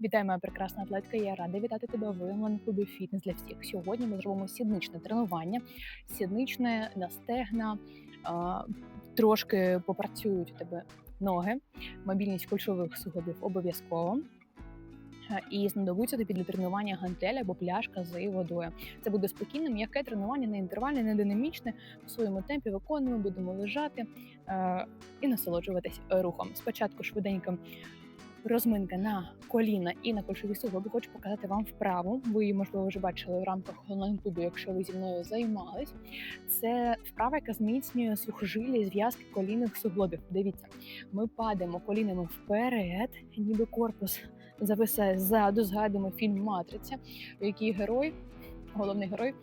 Вітаю, моя прекрасна атлетка. Я рада вітати тебе в онлайн-клубі Фітнес для всіх. Сьогодні ми зробимо сідничне тренування, сідничне на стегна, трошки попрацюють у тебе ноги, мобільність кульшових суглобів обов'язково. І знадобиться тобі для тренування гантеля або пляшка з водою. Це буде спокійне, м'яке тренування, не інтервальне, не динамічне. В своєму темпі виконуємо, будемо лежати е, і насолоджуватись рухом. Спочатку швиденько розминка на коліна і на кульшові суглоби. Хочу показати вам вправу. Ви її, можливо, вже бачили в рамках онлайн-клубу, якщо ви зі мною займались. Це вправа, яка зміцнює сухожилля і зв'язки колінних суглобів. Дивіться, ми падаємо колінами вперед, ніби корпус зависає ззаду. Згадуємо фільм Матриця, в якій герой, головний герой,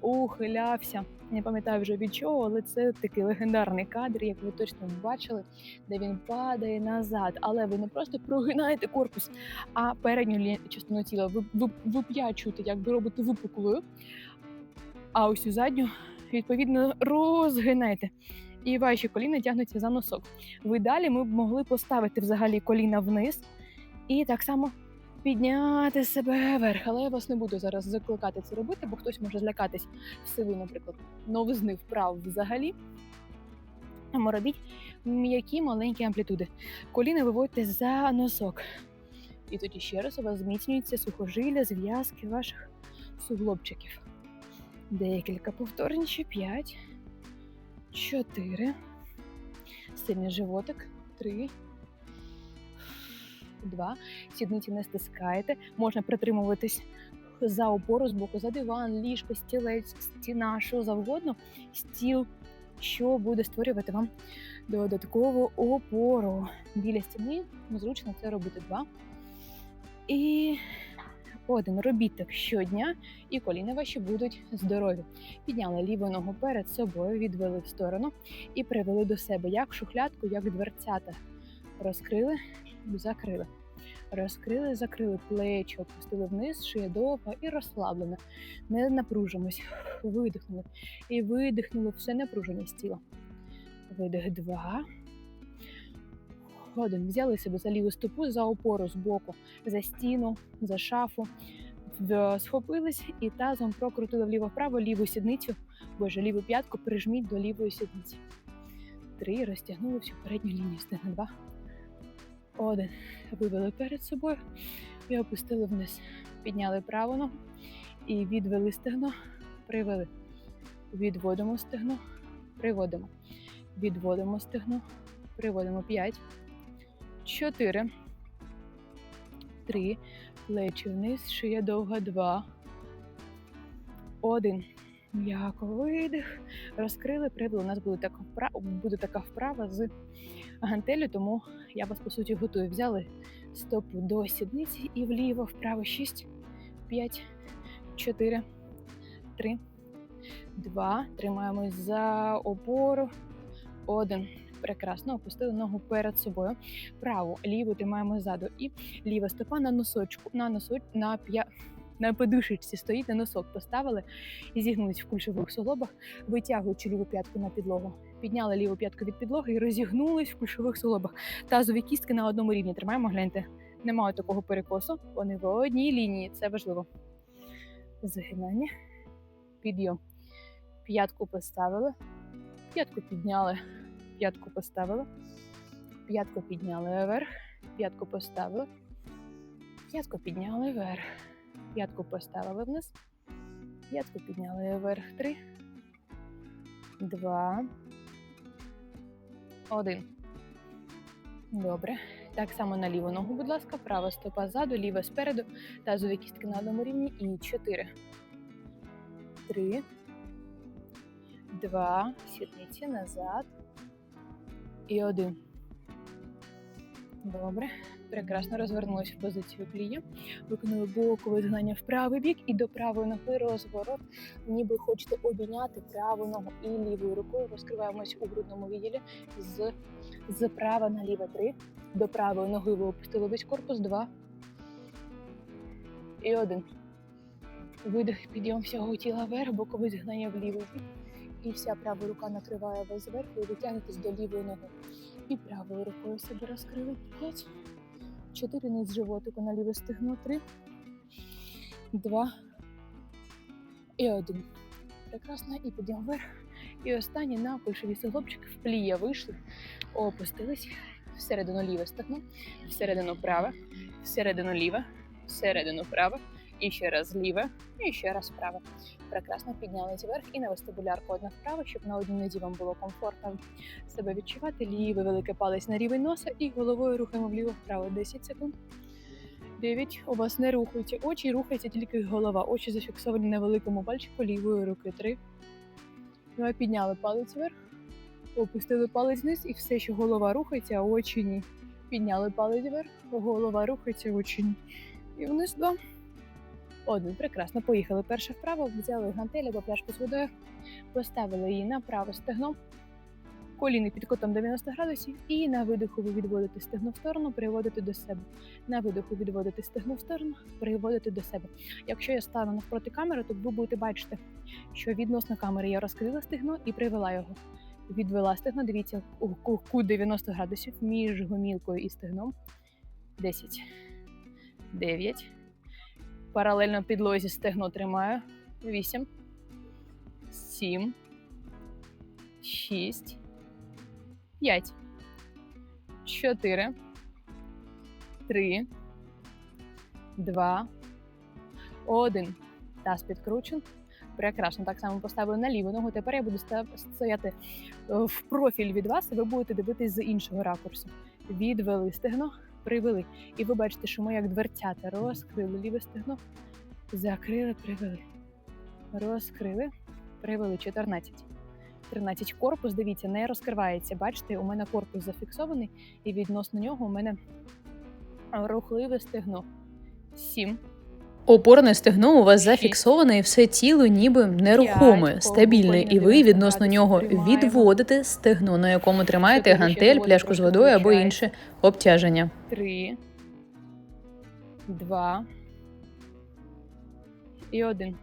ухилявся. Не пам'ятаю вже від чого, але це такий легендарний кадр, як ви точно бачили, де він падає назад. Але ви не просто прогинаєте корпус, а передню частину тіла ви, ви, вип'ячуєте, якби робите випуклою. А ось у задню, відповідно, розгинаєте. І ваші коліна тягнуться за носок. Ви далі ми б могли поставити взагалі коліна вниз і так само підняти себе вверх. Але я вас не буду зараз закликати це робити, бо хтось може злякатись в силу, наприклад, новизни вправ взагалі. Тому робіть м'які маленькі амплітуди. Коліна виводьте за носок. І тоді ще раз у вас зміцнюється сухожилля, зв'язки ваших суглобчиків. Декілька повторень, ще 5, 4, сильний животик, 3, 2. Сідниці не стискаєте. Можна притримуватись за опору з боку, за диван, ліжко, стілець, стіна, що завгодно, стіл, що буде створювати вам додаткову опору. Біля стіни зручно це робити два. І один. Робіть так щодня, і коліна ваші будуть здорові. Підняли ліву ногу перед собою, відвели в сторону і привели до себе як шухлядку, як дверцята. Розкрили, закрили. Розкрили, закрили плечі, опустили вниз, шия довга і розслаблена. Не напружимось. Видихнули. І видихнули все напруження з тіла. Видих два. Один. Взяли себе за ліву стопу, за опору з боку, за стіну, за шафу. Схопились і тазом прокрутили вліво-вправо ліву сідницю, боже, ліву п'ятку прижміть до лівої сідниці. Три. Розтягнули всю передню лінію. Стегна два. Один. Вивели перед собою і опустили вниз. Підняли праву ногу і відвели стегно, привели. Відводимо стегно, приводимо. Відводимо стегно, приводимо 5, 4, 3, плечі вниз, шия довга 2, 1. М'яко видих. Розкрили, привели. У нас буде така вправа, буде така вправа з гантелю, тому я вас по суті готую. Взяли стопу до сідниці і вліво, вправо 6, 5, 4, 3, 2. Тримаємось за опору. Один. Прекрасно опустили ногу перед собою. Праву, ліву тримаємо ззаду. І ліва стопа на носочку, на носоч, на п'я. На подушечці стоїть на носок, поставили і зігнулись в кульшових суглобах, витягуючи ліву п'ятку на підлогу. Підняли ліву п'ятку від підлоги і розігнулись в кульшових суглобах. Тазові кістки на одному рівні. Тримаємо, гляньте. Немає такого перекосу. Вони в одній лінії. Це важливо. Згинання. Підйом. П'ятку поставили. П'ятку підняли. П'ятку поставили. П'ятку підняли вверх. П'ятку поставили. П'ятку підняли вверх. П'ятку поставили вниз. П'ятку підняли вверх. Три. Два. Один. Добре. Так само на ліву ногу, будь ласка, права стопа ззаду, ліва спереду, тазові кістки на одному рівні. І чотири. Три. Два. Сідниці назад. І один. Добре. Прекрасно розвернулися в позицію плія. Виконали бокове згнання в правий бік і до правої ноги розворот. Ніби хочете обійняти праву ногу і лівою рукою. Розкриваємось у грудному відділі з, з права на ліве три. До правої ноги ви опустили весь корпус. Два. І один. Видих, підйом всього тіла вверх, бокове згнання в лівий бік. І вся права рука накриває вас зверху і витягнетесь до лівої ноги. І правою рукою себе розкрили. П'ять, Чотири низ животику на ліве стегно. Три, два і один. Прекрасно. І підйом вверх. І останній на кульшові суглобчики в плія вийшли, опустились всередину ліве стегно, всередину праве, всередину ліве, всередину праве, і ще раз ліве, і ще раз праве. Прекрасно піднялись вверх і на вестибулярку одна вправо, щоб на одній нозі вам було комфортно себе відчувати. Лівий великий палець на рівень носа і головою рухаємо вліво-вправо. 10 секунд. 9. У вас не рухаються очі, рухається тільки голова. Очі зафіксовані на великому пальчику лівої руки. 3. Давай підняли палець вверх, опустили палець вниз і все, що голова рухається, а очі ні. Підняли палець вверх, голова рухається, очі ні. І вниз два. Один. Прекрасно. Поїхали. Перша вправо, взяли гантель або пляшку з водою, поставили її на праве стегно, коліни під кутом 90 градусів, і на видиху ви відводите стегно в сторону, приводите до себе. На видиху відводите стегно в сторону, приводите до себе. Якщо я стану навпроти камери, то ви будете бачити, що відносно камери я розкрила стегно і привела його. Відвела стегно, дивіться, кут 90 градусів між гомілкою і стегном. 10, 9, Паралельно підлозі стегно тримаю. 8, 7, 6, 5, 4, 3, 2, 1. Таз підкручен. Прекрасно. Так само поставили на ліву ногу. Тепер я буду стояти е, в профіль від вас, і ви будете дивитись з іншого ракурсу. Відвели стегно, привели. І ви бачите, що ми як дверцята розкрили ліве стегно, закрили, привели. Розкрили, привели. 14. 13. Корпус, дивіться, не розкривається. Бачите, у мене корпус зафіксований, і відносно нього у мене рухливе стегно. 7. Опорне стегно у вас зафіксоване, і все тіло ніби нерухоме, стабільне, і ви відносно нього відводите стегно, на якому тримаєте гантель, пляшку з водою або інше обтяження. 3, 2 і 1.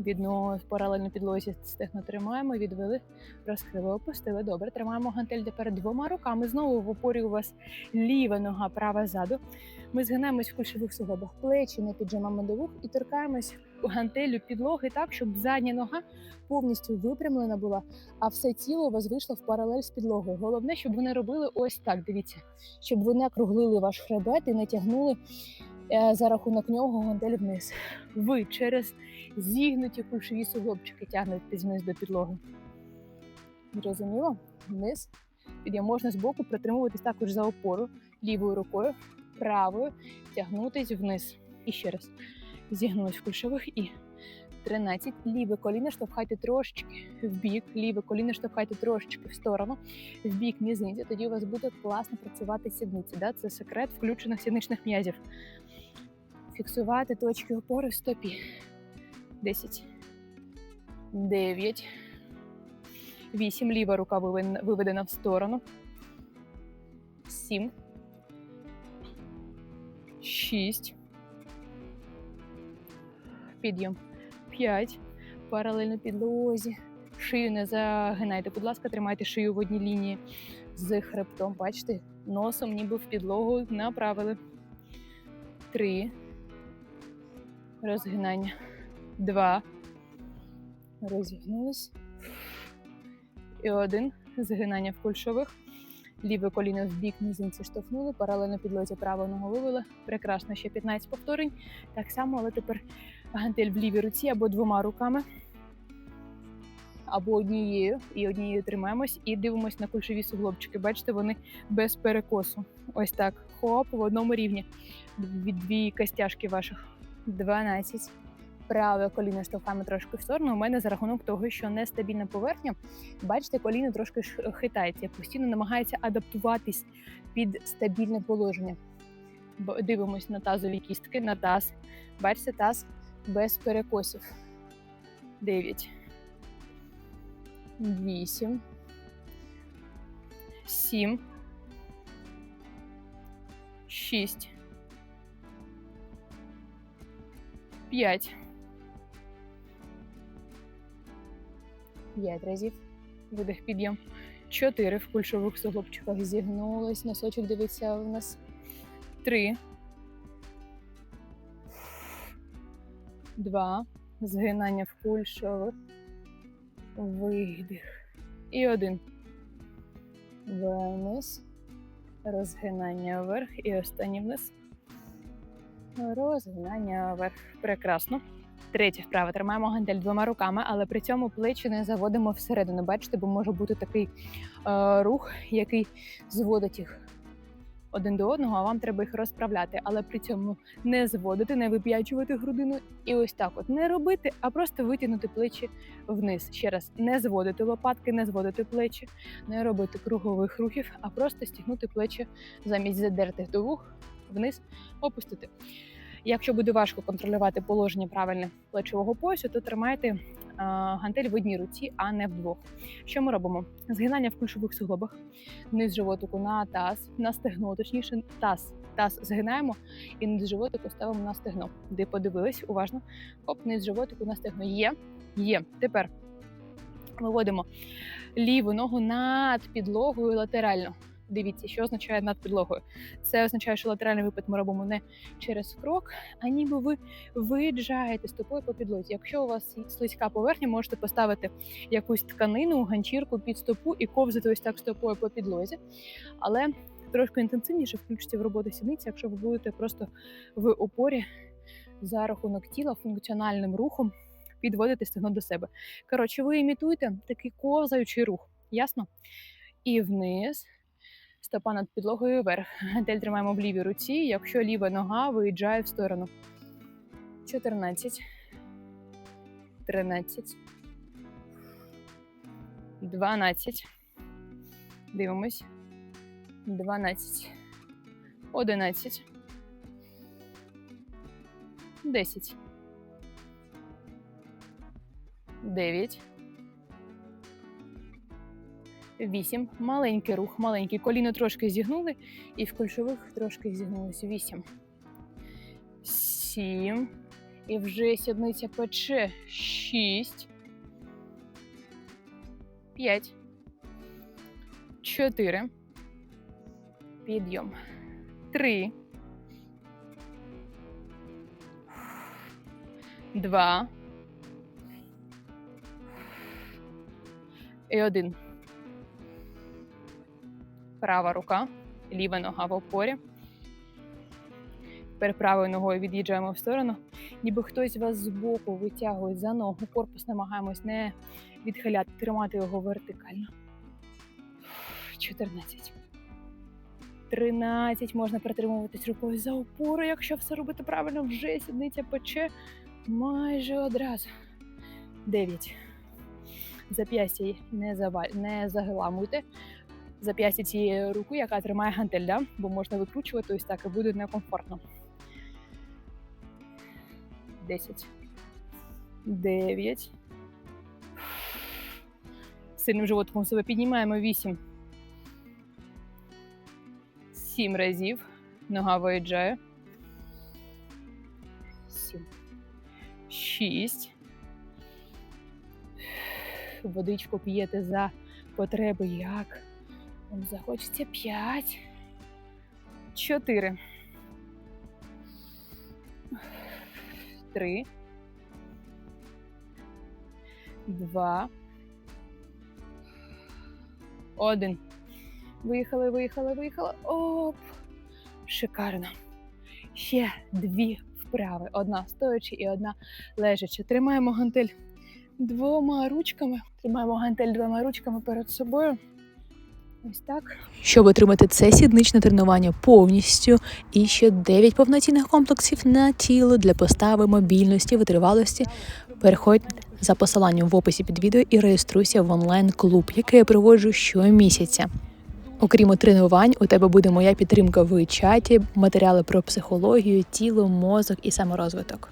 Відно паралельно підлозі стегно тримаємо, відвели, розкрили, опустили. Добре, тримаємо гантель тепер двома руками. Знову в опорі у вас ліва нога, права ззаду. Ми згинаємось в кульшових суглобах, плечі не піджимаємо до вух і торкаємось гантелю підлоги так, щоб задня нога повністю випрямлена була, а все тіло у вас вийшло в паралель з підлогою. Головне, щоб ви не робили ось так. Дивіться, щоб ви не округлили ваш хребет і не тягнули е, за рахунок нього гантель вниз. Ви через зігнуті кульшові суглобчики тягнетесь вниз до підлоги. Зрозуміло? Вниз. Підйом можна збоку притримуватись також за опору лівою рукою, правою тягнутись вниз. І ще раз. Зігнулись в кульшових і 13. Ліве коліно штовхайте трошечки в бік, ліве коліно штовхайте трошечки в сторону, в бік мізинця. Тоді у вас буде класно працювати сідниці. Да? Це секрет включених сідничних м'язів. Фіксувати точки опори в стопі. 10. 9. 8. Ліва рука виведена- в сторону. 7. 6. Підйом. 5. Паралельно підлозі. Шию не загинайте. Будь ласка, тримайте шию в одній лінії з хребтом. Бачите, носом ніби в підлогу направили. 3. Розгинання. 2. Розігнулись. І один. Згинання в кульшових. Ліве коліно в бік, мізинці штовхнули, паралельно підлозі праву ногу вивели. Прекрасно, ще 15 повторень. Так само, але тепер гантель в лівій руці або двома руками, або однією. І однією тримаємось і дивимось на кульшові суглобчики. Бачите, вони без перекосу. Ось так. Хоп, в одному рівні. Дві, дві костяшки ваших. 12. Праве коліно штовхаємо трошки в сторону. У мене за рахунок того, що нестабільна поверхня, бачите, коліно трошки хитається, постійно намагається адаптуватись під стабільне положення. Дивимось на тазові кістки, на таз. Бачите, таз без перекосів. 9. 8. 7. 6. 5. 5 разів. Видих підйом. 4 в кульшових суглобчиках зігнулись. Носочок дивиться у нас Три. Два. Згинання в кульшових. Видих. І один. Вниз. Розгинання вверх. І останній вниз. Розгинання вверх. Прекрасно. Третя вправа. Тримаємо гантель двома руками, але при цьому плечі не заводимо всередину. Бачите, бо може бути такий е, рух, який зводить їх один до одного, а вам треба їх розправляти. Але при цьому не зводити, не вип'ячувати грудину. І ось так от не робити, а просто витягнути плечі вниз. Ще раз, не зводити лопатки, не зводити плечі, не робити кругових рухів, а просто стягнути плечі замість задертих до вух вниз, опустити. Якщо буде важко контролювати положення правильне плечового поясу, то тримайте гантель в одній руці, а не вдвох. Що ми робимо? Згинання в кульшових суглобах, низ животику на таз, на стегно, точніше, таз. Таз згинаємо і низ животику ставимо на стегно. Де подивились, уважно. Оп, низ животику на стегно. Є, є. Тепер виводимо ліву ногу над підлогою латерально. Дивіться, що означає над підлогою. Це означає, що латеральний випад ми робимо не через крок, а ніби ви виїжджаєте стопою по підлозі. Якщо у вас слизька поверхня, можете поставити якусь тканину, ганчірку під стопу і ковзати ось так стопою по підлозі. Але трошки інтенсивніше включиться в роботу сідниці, якщо ви будете просто в опорі за рахунок тіла функціональним рухом підводити стегно до себе. Коротше, ви імітуєте такий ковзаючий рух. Ясно? І вниз. Стопа над підлогою вверх. Гантель тримаємо в лівій руці, якщо ліва нога виїжджає в сторону. 14. 13. 12. Дивимось. 12. 11. 10. 9. Вісім. Маленький рух, маленький. Коліно трошки зігнули, і в кульшових трошки зігнулося. Вісім. Сім. І вже сідниця пече. Шість. П'ять. Чотири. Підйом. Три. Два. І один. Права рука, ліва нога в опорі. Тепер правою ногою від'їжджаємо в сторону, ніби хтось вас збоку витягує за ногу. Корпус намагаємось не відхиляти, тримати його вертикально. 14. 13. Можна притримуватись рукою за опору, якщо все робити правильно, вже сідниця пече майже одразу. 9. Зап'ястя не, заваль... не загламуйте зап'ястя цієї руки, яка тримає гантель, да? бо можна викручувати ось так і буде некомфортно. 10. 9. Сильним животиком себе піднімаємо 8. 7 разів. Нога виїжджає. 7. 6. Водичку п'єте за потреби як захочеться 5. 4. 3. 2. 1. Виїхали, виїхали, виїхали. Оп! Шикарно. Ще дві вправи. Одна стоячи і одна лежачи. Тримаємо гантель двома ручками. Тримаємо гантель двома ручками перед собою. Ось так. Щоб отримати це сідничне тренування повністю і ще 9 повноцінних комплексів на тіло для постави мобільності, витривалості, переходь за посиланням в описі під відео і реєструйся в онлайн-клуб, який я проводжу щомісяця. Окрім тренувань, у тебе буде моя підтримка в чаті, матеріали про психологію, тіло, мозок і саморозвиток.